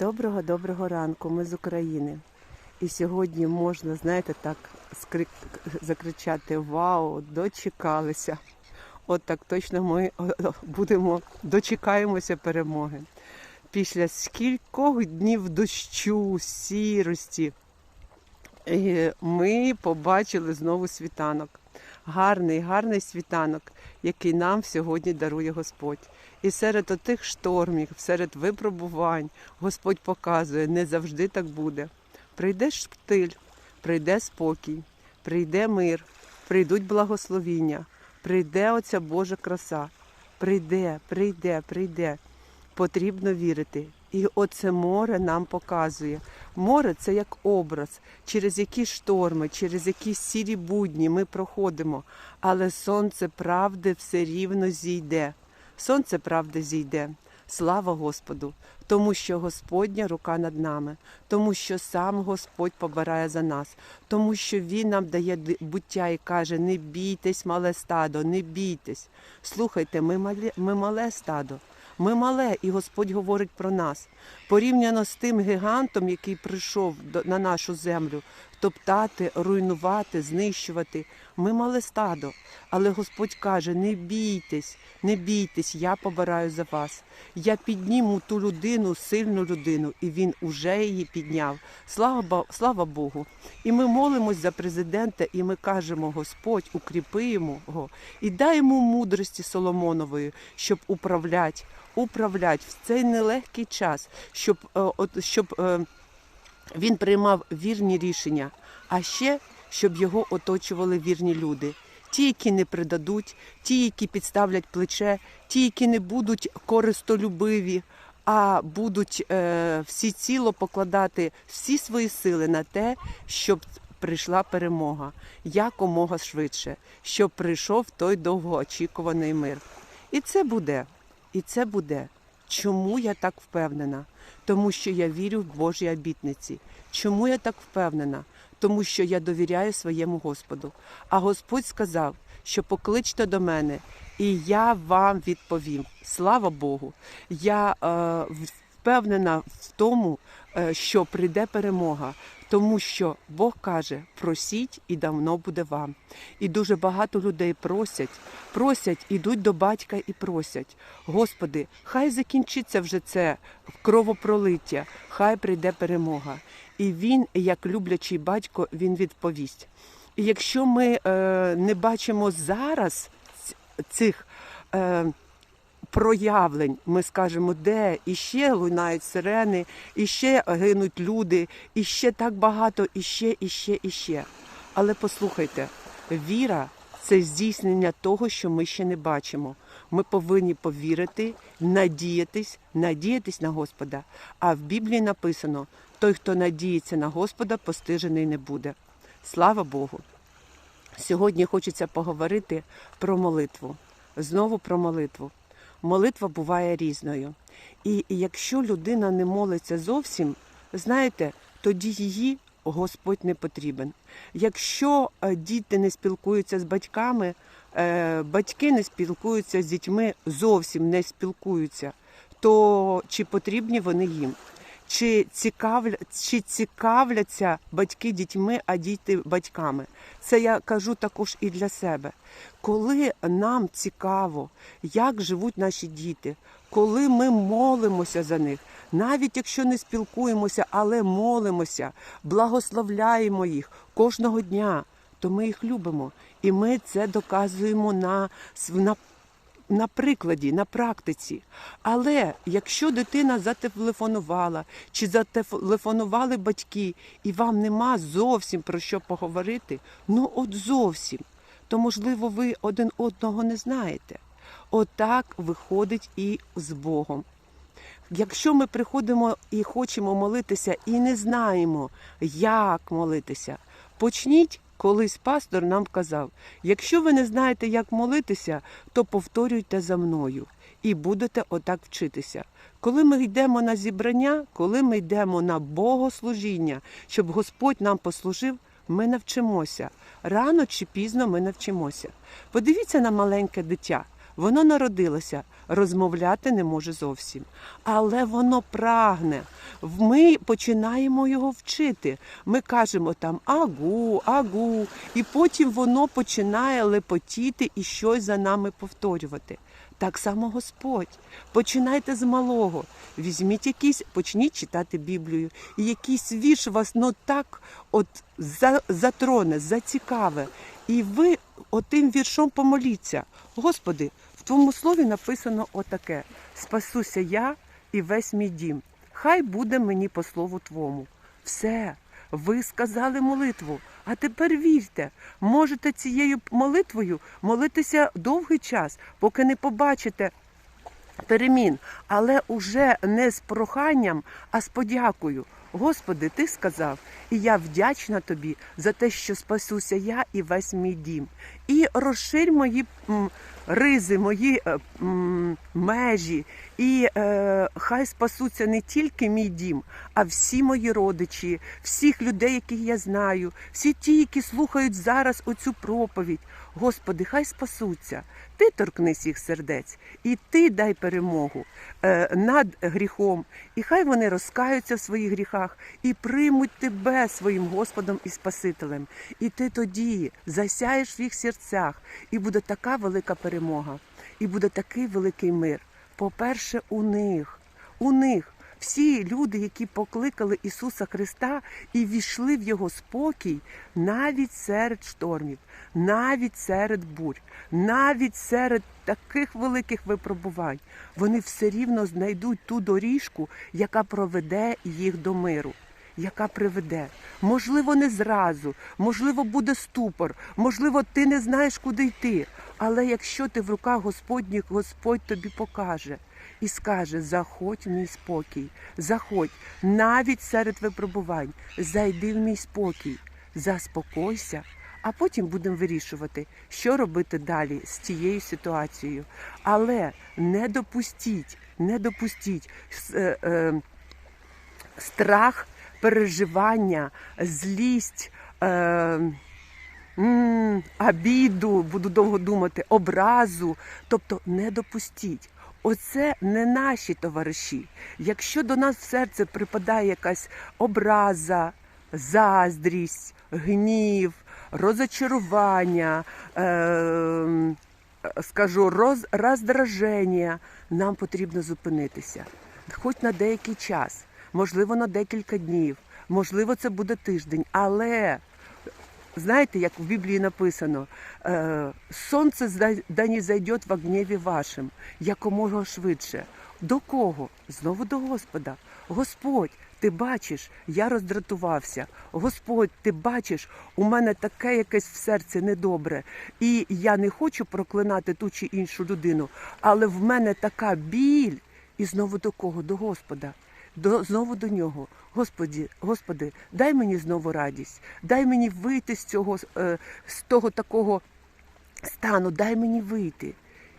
Доброго доброго ранку. Ми з України. І сьогодні можна, знаєте, так скрик... закричати Вау, дочекалися. От так точно ми будемо дочекаємося перемоги. Після скількох днів дощу, сірості, е, ми побачили знову світанок. Гарний, гарний світанок, який нам сьогодні дарує Господь. І серед отих штормів, серед випробувань, Господь показує, не завжди так буде. Прийде штиль, прийде спокій, прийде мир, прийдуть благословіння, прийде оця Божа краса. Прийде, прийде, прийде. Потрібно вірити. І оце море нам показує. Море це як образ, через які шторми, через які сірі будні ми проходимо. Але сонце правди все рівно зійде. Сонце правди зійде. Слава Господу, тому що Господня рука над нами, тому що сам Господь побирає за нас, тому що Він нам дає буття і каже: не бійтесь, мале стадо, не бійтесь. Слухайте, ми мале, ми мале стадо. Ми мале, і Господь говорить про нас. Порівняно з тим гігантом, який прийшов до- на нашу землю, топтати, руйнувати, знищувати. Ми мале стадо. Але Господь каже: не бійтесь, не бійтесь, я побираю за вас. Я підніму ту людину, сильну людину, і він уже її підняв. Слава, слава Богу. І ми молимось за президента, і ми кажемо: Господь, укріпи його і дай йому мудрості Соломонової, щоб управляти, управляти в цей нелегкий час, щоб, е, от, щоб е, він приймав вірні рішення, а ще щоб його оточували вірні люди. Ті, які не предадуть, ті, які підставлять плече, ті, які не будуть користолюбиві, а будуть е, всі ціло покладати всі свої сили на те, щоб прийшла перемога якомога швидше, щоб прийшов той довгоочікуваний мир. І це буде, і це буде. Чому я так впевнена? Тому що я вірю в Божі обітниці. Чому я так впевнена? Тому що я довіряю своєму Господу. А Господь сказав, що покличте до мене, і я вам відповім. Слава Богу! Я е, впевнена в тому, е, що прийде перемога. Тому що Бог каже: просіть і давно буде вам. І дуже багато людей просять, просять, ідуть до батька і просять. Господи, хай закінчиться вже це кровопролиття, хай прийде перемога. І він, як люблячий батько, він відповість. І якщо ми е, не бачимо зараз цих е, проявлень, ми скажемо, де іще лунають сирени, іще гинуть люди, іще так багато, іще, іще, іще. Але послухайте, віра це здійснення того, що ми ще не бачимо. Ми повинні повірити, надіятись, надіятись на Господа. А в Біблії написано: той, хто надіється на Господа, постижений не буде. Слава Богу! Сьогодні хочеться поговорити про молитву. Знову про молитву. Молитва буває різною. І якщо людина не молиться зовсім, знаєте, тоді її Господь не потрібен. Якщо е, діти не спілкуються з батьками, е, батьки не спілкуються з дітьми, зовсім не спілкуються, то чи потрібні вони їм? Чи, цікавля, чи цікавляться батьки дітьми, а діти батьками? Це я кажу також і для себе. Коли нам цікаво, як живуть наші діти, коли ми молимося за них, навіть якщо не спілкуємося, але молимося, благословляємо їх кожного дня, то ми їх любимо. І ми це доказуємо на, на на прикладі, на практиці. Але якщо дитина зателефонувала чи зателефонували батьки, і вам нема зовсім про що поговорити, ну от зовсім, то можливо ви один одного не знаєте. Отак виходить і з Богом. Якщо ми приходимо і хочемо молитися, і не знаємо, як молитися, почніть. Колись пастор нам казав: якщо ви не знаєте, як молитися, то повторюйте за мною і будете отак вчитися. Коли ми йдемо на зібрання, коли ми йдемо на богослужіння, щоб Господь нам послужив, ми навчимося. Рано чи пізно ми навчимося. Подивіться на маленьке дитя. Воно народилося, розмовляти не може зовсім, але воно прагне, ми починаємо його вчити. Ми кажемо там агу, агу, і потім воно починає лепотіти і щось за нами повторювати. Так само Господь. Починайте з малого. Візьміть якийсь, почніть читати Біблію, і якийсь вірш вас ну так от затроне, зацікаве. І ви отим віршом помоліться. Господи, в твоєму слові написано отаке: спасуся я і весь мій дім. Хай буде мені по слову Твому. Все, ви сказали молитву. А тепер вірте, можете цією молитвою молитися довгий час, поки не побачите перемін, але уже не з проханням, а з подякою. Господи, ти сказав, і я вдячна тобі за те, що спасуся я і весь мій дім. І розширь мої м, ризи, мої е, м, межі, і е, хай спасуться не тільки мій дім, а всі мої родичі, всіх людей, яких я знаю, всі ті, які слухають зараз оцю проповідь. Господи, хай спасуться. Ти торкнись їх сердець, і ти дай перемогу е, над гріхом, і хай вони розкаються в своїх гріхах і приймуть тебе своїм Господом і Спасителем. І ти тоді засяєш в їх серцях, і буде така велика перемога, і буде такий великий мир. По-перше, у них, у них. Всі люди, які покликали Ісуса Христа і війшли в Його спокій, навіть серед штормів, навіть серед бурь, навіть серед таких великих випробувань, вони все рівно знайдуть ту доріжку, яка проведе їх до миру. Яка приведе, можливо, не зразу, можливо, буде ступор, можливо, ти не знаєш, куди йти. Але якщо ти в руках Господніх, Господь тобі покаже і скаже: заходь в мій спокій, заходь навіть серед випробувань, зайди в мій спокій, заспокойся, а потім будемо вирішувати, що робити далі з цією ситуацією. Але не допустіть, не допустіть е, е, страх, переживання, злість. Е, обіду, буду довго думати, образу. Тобто не допустіть. Оце не наші товариші. Якщо до нас в серце припадає якась образа, заздрість, гнів, розочарування, е, скажу, роз, роздраження, нам потрібно зупинитися. Хоч на деякий час, можливо, на декілька днів, можливо, це буде тиждень, але Знаєте, як в Біблії написано, е, сонце да не зайде в гніві вашим, якомога швидше. До кого? Знову до Господа. Господь, ти бачиш, я роздратувався. Господь, ти бачиш, у мене таке якесь в серці недобре. І я не хочу проклинати ту чи іншу людину, але в мене така біль. І знову до кого? До Господа до знову до нього. Господі, Господи, дай мені знову радість, дай мені вийти з цього е, з того такого стану, дай мені вийти,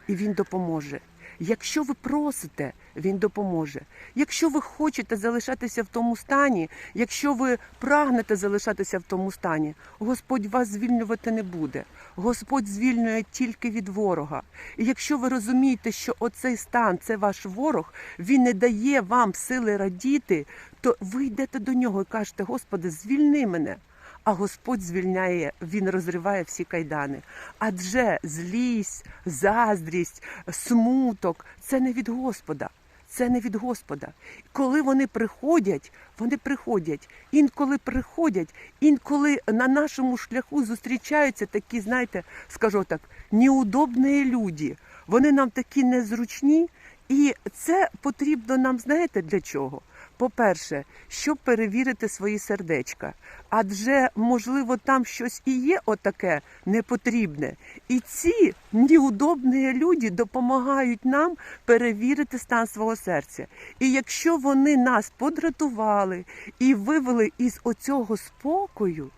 і він допоможе. Якщо ви просите, він допоможе. Якщо ви хочете залишатися в тому стані, якщо ви прагнете залишатися в тому стані, Господь вас звільнювати не буде. Господь звільнює тільки від ворога. І якщо ви розумієте, що оцей стан це ваш ворог, він не дає вам сили радіти, то ви йдете до нього і кажете, Господи, звільни мене. А Господь звільняє, Він розриває всі кайдани. Адже злість, заздрість, смуток це не від Господа. Це не від Господа. Коли вони приходять, вони приходять. Інколи приходять, інколи на нашому шляху зустрічаються такі, знаєте, скажу так, неудобні люди. Вони нам такі незручні, і це потрібно нам, знаєте, для чого? По-перше, щоб перевірити свої сердечка. Адже, можливо, там щось і є отаке непотрібне. І ці неудобні люди допомагають нам перевірити стан свого серця. І якщо вони нас подратували і вивели із оцього спокою,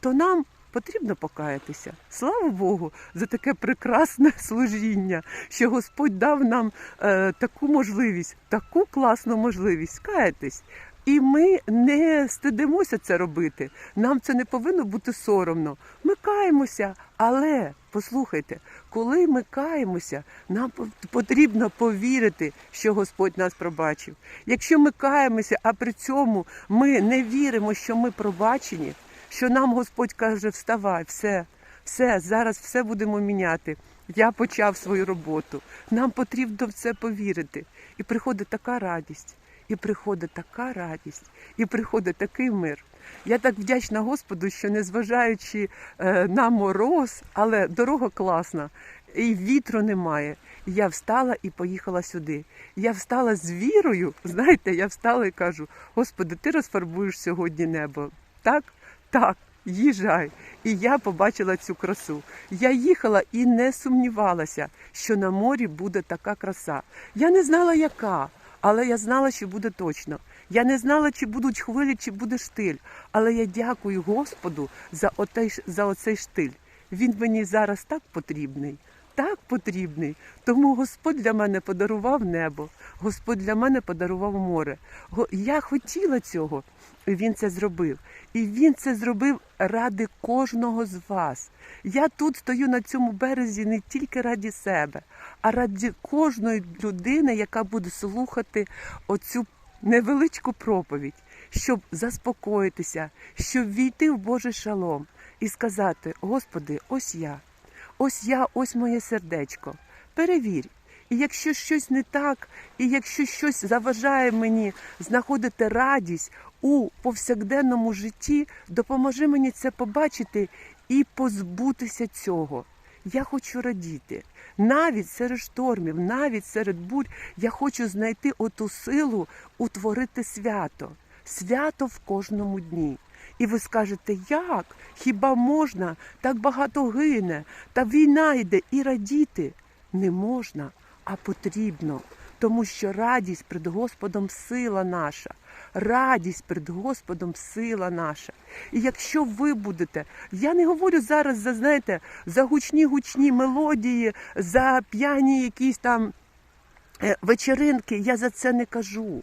то нам Потрібно покаятися. Слава Богу, за таке прекрасне служіння, що Господь дав нам е, таку можливість, таку класну можливість каятись. І ми не стидимося це робити. Нам це не повинно бути соромно. Ми каємося, але послухайте, коли ми каємося, нам потрібно повірити, що Господь нас пробачив. Якщо ми каємося, а при цьому ми не віримо, що ми пробачені, що нам Господь каже, вставай, все, все, зараз все будемо міняти. Я почав свою роботу. Нам потрібно в це повірити. І приходить така радість, і приходить така радість, і приходить такий мир. Я так вдячна Господу, що незважаючи е, на мороз, але дорога класна, і вітру немає. Я встала і поїхала сюди. Я встала з вірою. Знаєте, я встала і кажу: Господи, ти розфарбуєш сьогодні небо. Так? Так, їжджай. І я побачила цю красу. Я їхала і не сумнівалася, що на морі буде така краса. Я не знала, яка, але я знала, що буде точно. Я не знала, чи будуть хвилі, чи буде штиль. Але я дякую Господу за, отей, за оцей штиль. Він мені зараз так потрібний. Так потрібний. Тому Господь для мене подарував небо, Господь для мене подарував море. Я хотіла цього, і Він це зробив. І Він це зробив ради кожного з вас. Я тут стою на цьому березі не тільки раді себе, а раді кожної людини, яка буде слухати оцю невеличку проповідь, щоб заспокоїтися, щоб війти в Божий шалом і сказати: Господи, ось я. Ось я, ось моє сердечко. Перевір. І якщо щось не так, і якщо щось заважає мені знаходити радість у повсякденному житті, допоможи мені це побачити і позбутися цього. Я хочу радіти. Навіть серед штормів, навіть серед бурь я хочу знайти оту силу утворити свято. Свято в кожному дні. І ви скажете, як? Хіба можна? Так багато гине, та війна йде і радіти не можна, а потрібно. Тому що радість перед Господом сила наша, радість перед Господом сила наша. І якщо ви будете, я не говорю зараз за знаєте, за гучні гучні мелодії, за п'яні якісь там е, вечеринки, я за це не кажу.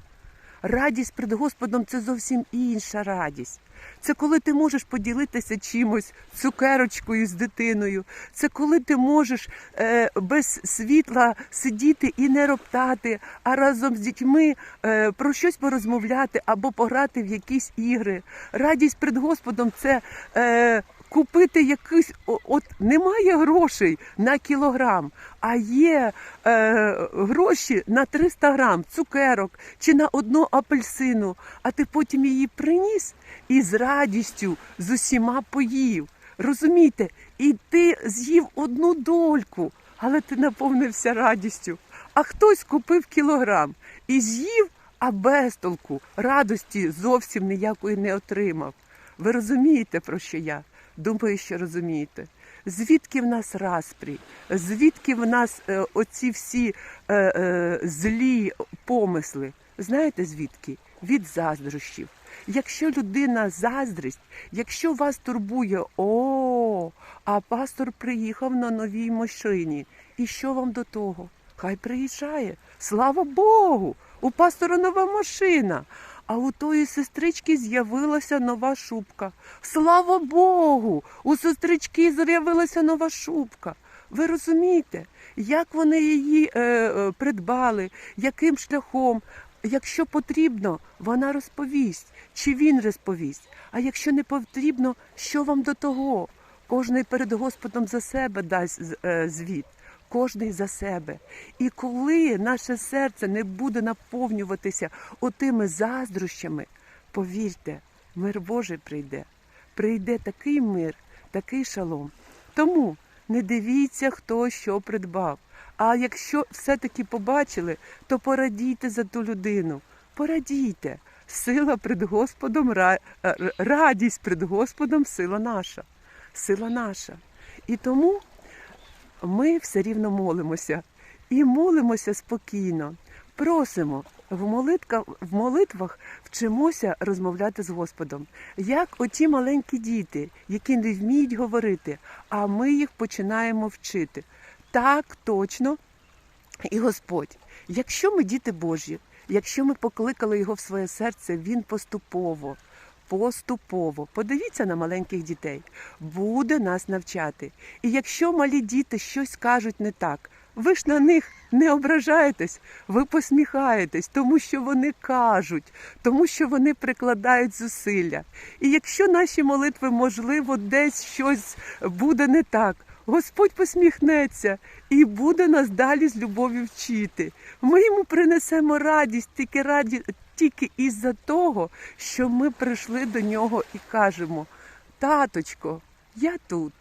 Радість перед Господом це зовсім інша радість. Це коли ти можеш поділитися чимось, цукерочкою з дитиною. Це коли ти можеш е, без світла сидіти і не роптати, а разом з дітьми е, про щось порозмовляти або пограти в якісь ігри. Радість перед Господом це. Е, Купити якийсь, от немає грошей на кілограм, а є е, гроші на 300 грам цукерок чи на одну апельсину, а ти потім її приніс і з радістю з усіма поїв. Розумієте? І ти з'їв одну дольку, але ти наповнився радістю. А хтось купив кілограм і з'їв, а без толку радості зовсім ніякої не отримав. Ви розумієте, про що я? Думаю, що розумієте. Звідки в нас распрі? Звідки в нас е, оці всі е, е, злі помисли? Знаєте звідки? Від заздрощів. Якщо людина заздрість, якщо вас турбує, о, а пастор приїхав на новій машині, і що вам до того? Хай приїжджає. Слава Богу! У пастора нова машина. А у тої сестрички з'явилася нова шубка. Слава Богу! У сестрички з'явилася нова шубка. Ви розумієте, як вони її е, е, придбали, яким шляхом? Якщо потрібно, вона розповість, чи він розповість. А якщо не потрібно, що вам до того? Кожний перед Господом за себе дасть е, звіт. Кожний за себе. І коли наше серце не буде наповнюватися отими заздрощами, повірте, мир Божий прийде. Прийде такий мир, такий шалом. Тому не дивіться, хто що придбав. А якщо все-таки побачили, то порадійте за ту людину. Порадійте. Сила пред Господом, е, радість пред Господом, сила наша. Сила наша. І тому ми все рівно молимося. І молимося спокійно. Просимо в молитвах, в молитвах вчимося розмовляти з Господом, як оті маленькі діти, які не вміють говорити, а ми їх починаємо вчити. Так точно і Господь, якщо ми діти Божі, якщо ми покликали його в своє серце, він поступово, поступово, подивіться на маленьких дітей, буде нас навчати. І якщо малі діти щось кажуть не так, ви ж на них не ображаєтесь, ви посміхаєтесь, тому що вони кажуть, тому що вони прикладають зусилля. І якщо наші молитви, можливо, десь щось буде не так, Господь посміхнеться і буде нас далі з любов'ю вчити. Ми йому принесемо радість тільки раді, тільки із-за того, що ми прийшли до нього і кажемо: Таточко, я тут.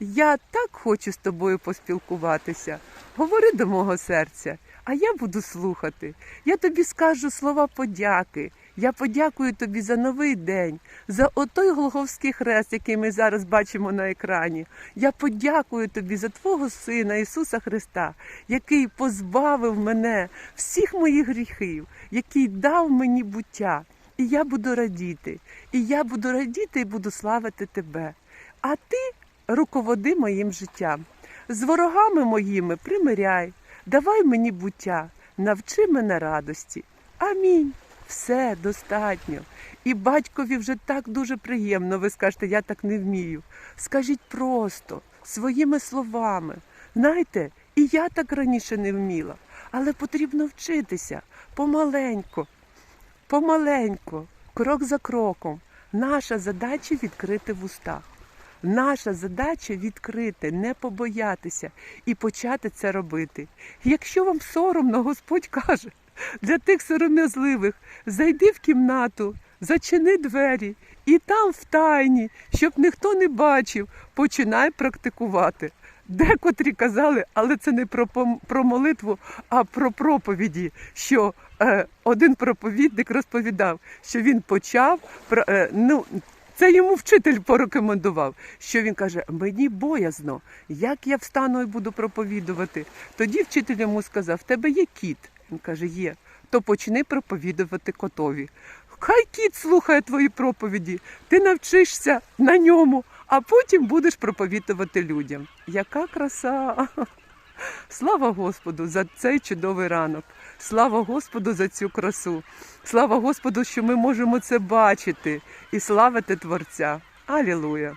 Я так хочу з тобою поспілкуватися. Говори до мого серця, а я буду слухати. Я тобі скажу слова подяки. Я подякую тобі за новий день, за отой Голговський хрест, який ми зараз бачимо на екрані. Я подякую тобі за Твого Сина Ісуса Христа, який позбавив мене всіх моїх гріхів, який дав мені буття. І я буду радіти. І я буду радіти і буду славити тебе. А ти руководи моїм життям. З ворогами моїми примиряй, давай мені буття, навчи мене радості. Амінь. Все достатньо. І батькові вже так дуже приємно. Ви скажете, я так не вмію. Скажіть просто, своїми словами. Знаєте, і я так раніше не вміла, але потрібно вчитися помаленьку, помаленьку, крок за кроком. Наша задача відкрити вуста. Наша задача відкрити, не побоятися і почати це робити. Якщо вам соромно, Господь каже, для тих сором'язливих зайди в кімнату, зачини двері і там в тайні, щоб ніхто не бачив, починай практикувати. Декотрі казали, але це не про, про молитву, а про проповіді. Що е, один проповідник розповідав, що він почав про- е, ну, це йому вчитель порекомендував, що він каже: мені боязно, як я встану і буду проповідувати. Тоді вчитель йому сказав: в тебе є кіт. Він каже, є. То почни проповідувати котові. Хай кіт слухає твої проповіді, ти навчишся на ньому, а потім будеш проповідувати людям. Яка краса! Слава Господу за цей чудовий ранок. Слава Господу за цю красу. Слава Господу, що ми можемо це бачити і славити Творця. Алілуя!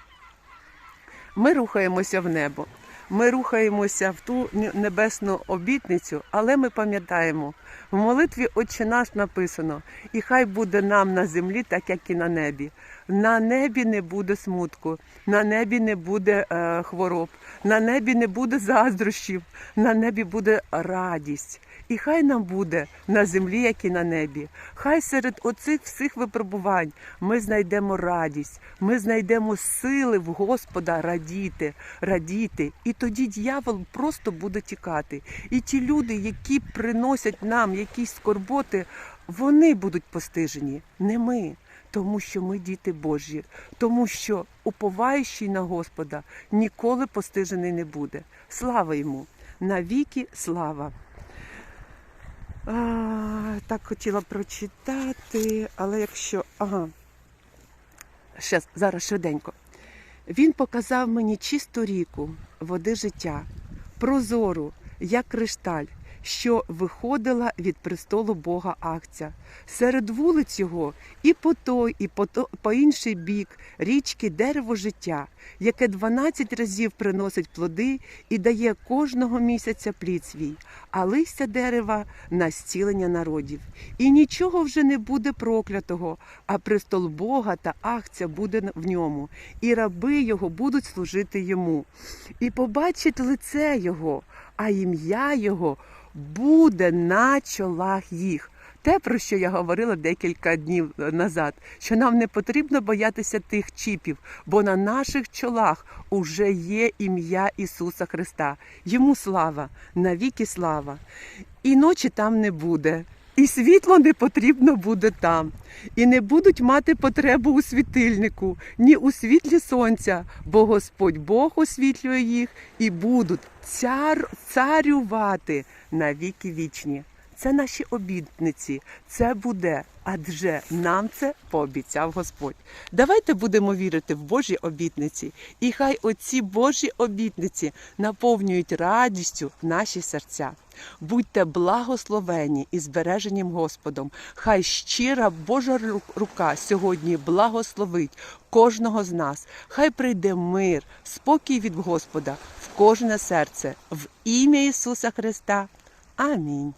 Ми рухаємося в небо. Ми рухаємося в ту небесну обітницю, але ми пам'ятаємо, в молитві Отче наш написано, і хай буде нам на землі, так як і на небі. На небі не буде смутку, на небі не буде е, хвороб, на небі не буде заздрощів, на небі буде радість. І хай нам буде на землі, як і на небі. Хай серед оцих всіх випробувань ми знайдемо радість, ми знайдемо сили в Господа радіти, радіти. І тоді дьявол просто буде тікати. І ті люди, які приносять нам якісь скорботи, вони будуть постижені, не ми. Тому що ми діти Божі, тому що уповаючий на Господа ніколи постижений не буде. Слава йому! Навіки слава! А, так хотіла прочитати, але якщо. Ага. Щас, зараз швиденько. Він показав мені чисту ріку, води життя, прозору, як кришталь, що виходила від престолу Бога Акця. Серед вулиць його і по той, і по, то, по інший бік річки дерево життя, яке 12 разів приносить плоди і дає кожного місяця плід свій, а листя дерева на зцілення народів. І нічого вже не буде проклятого, а престол Бога та акця буде в ньому, і раби його будуть служити йому. І побачить лице його, а ім'я його буде на чолах їх. Те, про що я говорила декілька днів назад, що нам не потрібно боятися тих чіпів, бо на наших чолах уже є ім'я Ісуса Христа. Йому слава, навіки слава. І ночі там не буде. І світло не потрібно буде там, і не будуть мати потребу у світильнику, ні у світлі сонця, бо Господь Бог освітлює їх і будуть цар, царювати на віки вічні. Це наші обітниці. Це буде, адже нам це пообіцяв Господь. Давайте будемо вірити в Божі обітниці, і хай оці Божі обітниці наповнюють радістю наші серця. Будьте благословені і збереженім Господом. Хай щира Божа рука сьогодні благословить кожного з нас. Хай прийде мир, спокій від Господа в кожне серце в ім'я Ісуса Христа. Амінь.